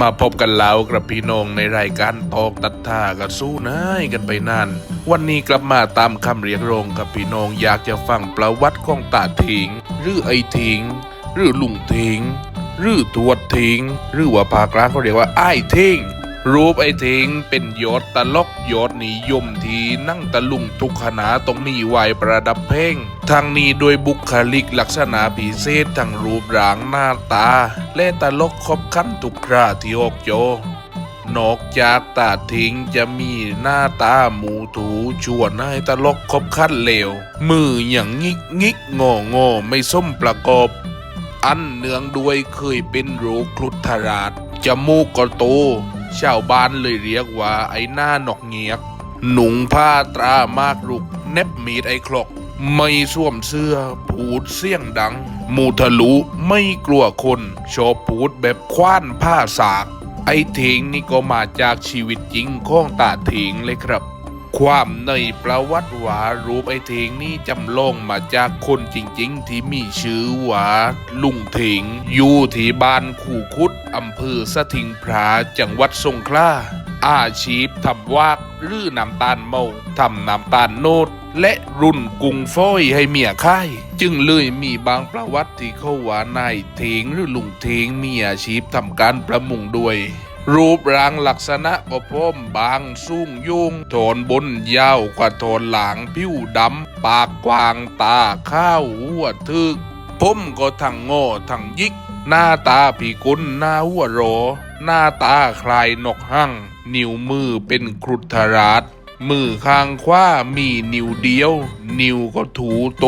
มาพบกันแล้วกระพี่น้องในรายการตอกตัดท่ากับสู้นายกันไปนานวันนี้กลับมาตามคำเรียกร้องกับพี่น้องอยากจะฟังประวัติของตาถิง หรือไอถิง หรือลุงถิง หรือทวดถิง หรือว่าภาคกลางเขาเรียกว่าไอ้ถิง รูปไอ้ถิงเป็นยอดตลกยอดนิยมที่นั่งตะลุงทุกขณะต้องมีไวประดับเพลงทางนี้โดยบุคลิกลักษณะพิเศษทั้งรูปร่างหน้าตา และตลกครบคันทุกคราที่อกโจนอกจากตาทิ้งจะมีหน้าตาหมูถูชวนให้ตลกคบขั้นเลว มืออย่างงิกงิกงองอไม่ส้มประกอบ อันเนืองด้วยเคยเป็นรคคลุทราชจมูกก็โต ชาวบ้านเลยเรียกว่าไอ้หน้าหนอกเงียก หนุงผ้าตรามากรุก เน็บมีดไอ้คลก ไม่สวมเสื้อพูดเสียงดัง มูทะลุไม่กลัวคนชอบพูดแบบคว้านผ้าสาก ไอ้เถงนี่ก็มาจากชีวิตจริงของตาเถงเลยครับ ความในประวัติว่ารูปไอ้เถงนี่จำลองมาจากคนจริงๆ ที่มีชื่อว่าลุงเถงอยู่ที่บ้านขู่คุดอำเภอสะทิงพราจังหวัดสงขลาอาชีพทำวากหรือน้ำตาลเมาทำน้ำตาลโนดและรุ่นกุงฟ้อยให้เมียค่าย จึงเลยมีบางประวัติที่เขาว่านายเถงหรือลุงเถงมีอาชีพทำการประมงด้วย รูปร่างลักษณะก็พร้อมบางสูงยุงโทนบนยาวกว่าโทนหลังผิวดำ ปากกว้างตาข้าวหัวทึกผมก็ทั้งโง่ทั้งยิก หน้าตาผีกุนหน้าหัวโหรหน้าตาคลายนกหั่ง นิ้วมือเป็นครุฑราช มือข้างขวามีนิ้วเดียว นิ้วก็ถูโต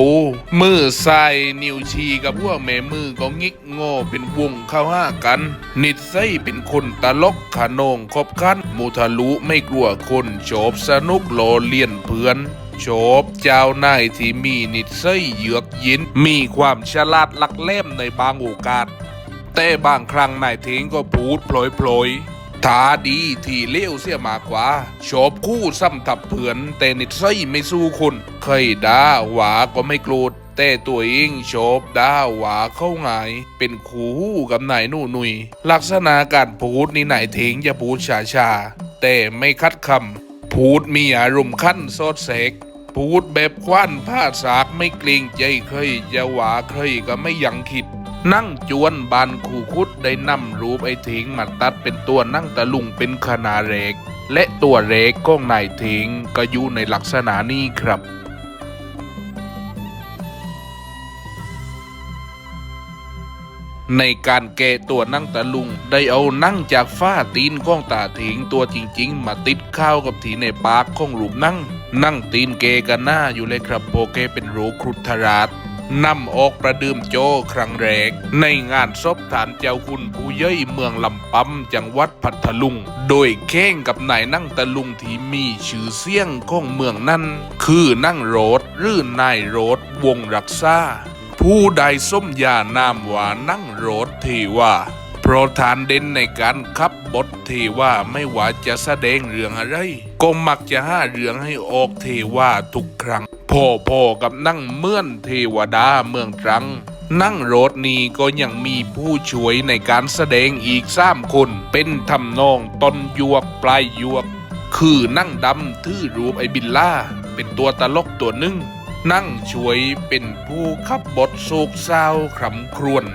มือซ้ายนิ้วชี้กับพวกแม่มือก็งิกโง่เป็นวงเข้าห้ากัน นิดไส้เป็นคนตลกขนองคบคันมูทะลุไม่กลัวคนโฉบสนุกโลเลียนเพื่อนโฉบเจ้านายที่มีนิสัยเยือกย็นมีความฉลาดลักเล่มในบางโอกาส แต่บางครั้งนายเทงก็พูดโผลอยๆ ทาดีที่เลี้ยวเสียมากกว่าชอบคู่ซ้ำทับเผื่อนแต่นิสัยไม่สู้คนเคยด่าหวาก็ไม่โกรธแต่ตัวเองชอบด่าหวาเข้าหงายเป็นคู่หูกับนายหนู่หนุย ลักษณะการพูดนี่นายเทงจะพูดช้าแต่ไม่คัดคำพูดมีอารมณ์ขั้นโซดเสกพูดแบบคว้านผ้าสากไม่เกรงใจเคยจะหวาเคยก็ไม่ยังคิด นั่งจวนบานคู่คุดได้นำรูปไอ้ถิงมาตัดเป็นตัวนั่งตะลุงเป็นขนาดเรก และตัวเรกของนายถิงก็อยู่ในลักษณะนี้ครับในการแกะตัวนั่งตะลุง ได้เอานั่งจากฝ้าตีนของตาถิงตัวจริง ๆ มาติดข้าวกับทีในปากของรูปนั่ง นั่งตีนเกกันหน้าอยู่เลยครับโปเกเป็นโรครุฑราช นำออกประดื่มโจครั้งแรก ในงานศพฐานเจ้าคุณผู้เย่ยเมืองลำปำจังหวัดพัทลุง โดยแข่งกับนายนั่งตะลุงที่มีชื่อเสียงของเมืองนั้น คือนั่งโรดหรือนายโรดวงรักษาผู้ใดส้มยานามว่านั่งโรดเทว่า เพราะฐานเด่นในการขับบทเทว่าไม่ว่าจะแสดงเรื่องอะไรก็มักจะห้าเรื่องให้ออกเทว่าทุกครั้งพ่อๆกับนั่งเมื่อนเทวดาเมืองตรัง นั่งรดนี้ก็ยังมีผู้ช่วยในการแสดงอีกสามคน เป็นทำนองต้นยวกปลายยวก คือนั่งดำทื่อรูปไอบิลล่า เป็นตัวตลกตัวหนึ่งนั่งช่วยเป็นผู้ขับบทโศกเศร้าขำครวญ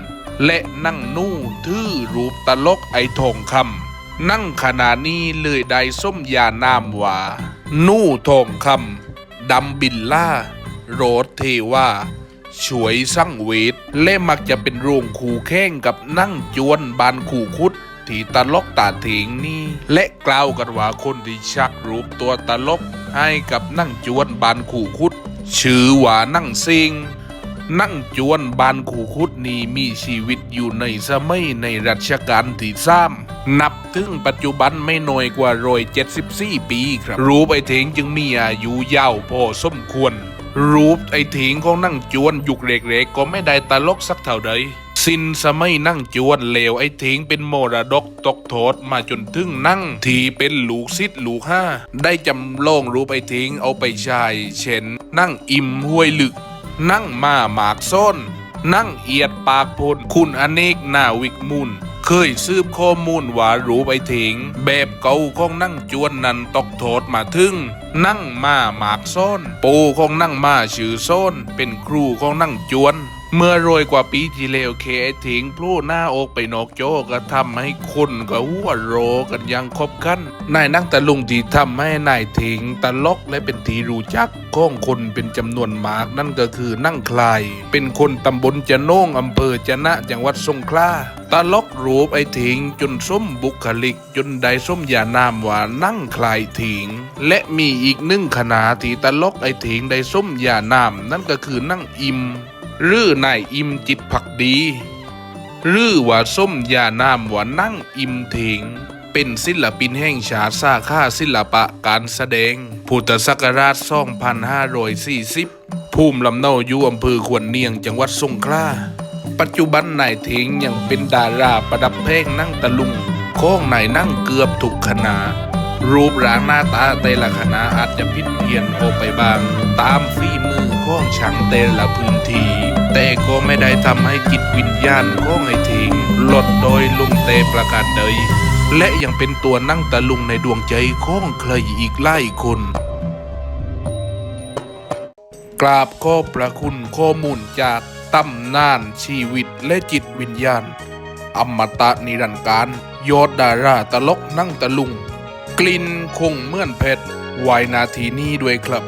และนั่งนู่ทื่อรูปตลกไอทองคำนั่งขณะนี้เลยได้ส้มยานามว่า นู่ทองคำดำบิลล่า โรดเทว่าช่วยสั่งเวท และมักจะเป็นโรงขู่แข่งกับนั่งจวนบานขู่คุดที่ตลกตาเถงนี่และกล่าวกันว่าคนที่ชักรูปตัวตลกให้กับนั่งจวนบานขู่คุดชื่อว่านั่งซิง นั่งจวนบานขู่คุดนี้มีชีวิตอยู่ในสมัยในรัชกาลที่สามนับถึงปัจจุบันไม่น้อยกว่าร้อยเจ็ดสิบสี่ปีครับ รูปไอเถงจึงมีอายุยาวพอสมควร รูปไอเถงของนั่งจวนยุคเล็กๆก็ไม่ได้ตลกสักเท่าใดสิ้นสมัยนั่งจวนเลวไอ้เถงเป็นโมรดกตกโทษมาจนถึงนั่งที่เป็นลูกซิดลูกห้า ได้จำลองรูปไอ้เถงเอาไปใช้เช่น นั่งอิ่มห้วยลึก นั่งมาหมากส้น นั่งเอียดปากพลคุณอเนกหนาวิกมุนเคยซืบข้อมูลว่ารู้ไปถิงแบบเก่าของนั่งจวนนันตกโทษมาถึง นั่งมาหมากซ้น ปูของนั่งมาชื่อซ้น เป็นครูของนั่งจวน เมื่อโรยกว่าปีที่แล้วเคไอ้ถิงผล่หน้าอกไปนอกโจก็ทำให้คนก็หัวโรกันยังคบกันนายนั่งตะลุงที่ทำให้นายถิงตลกและเป็นทีรู้จักของคนเป็นจำนวนมากนั่นก็คือนั่งคลาย เป็นคนตำบลจะโน่งอำเภอจะนะจังหวัดสงขลาตลกรูปไอ้ถิงจนส้มบุคลิก จนได้ส้มยานามว่านั่งคลายถิง และมีอีกหนึ่งขนาที่ตลกไอ้ถิงได้ส้มยานามนั่นก็คือนั่งอิม หรือนายอิมจิตผักดี หรือว่าส้มยานามว่านั่งอิมเถงเป็นศิลปินแห่งชาติสาขาศิลปะการแสดง พุทธศักราช 2540 ภูมิลำเนาอยู่อำเภอขวนเนียงจังหวัดสงขลาปัจจุบันนายเถงยังเป็นดาราประดับเพลงนั่งตะลุงของนายนั่งเกือบทุกคณะรูปร่างหน้าตาแต่ละคณะอาจจะผิดเพี้ยนออกไปบาง ตามฝีมือ ของช่างแต่ละพื้นที่ แต่ก็ไม่ได้ทำให้จิตวิญญาณของไอ้ถิงลดโดยลุงเตประการใดและยังเป็นตัวนั่งตะลุงในดวงใจของใครอีกหลายคนกราบขอบพระคุณข้อมูลจากตำนานชีวิตและจิตวิญญาณ อมตะนิรันดร์การยอดดาราตลกนั่งตะลุง กลิ่นคงเหมื่อนเพชรวนาทีนี้ด้วยครับ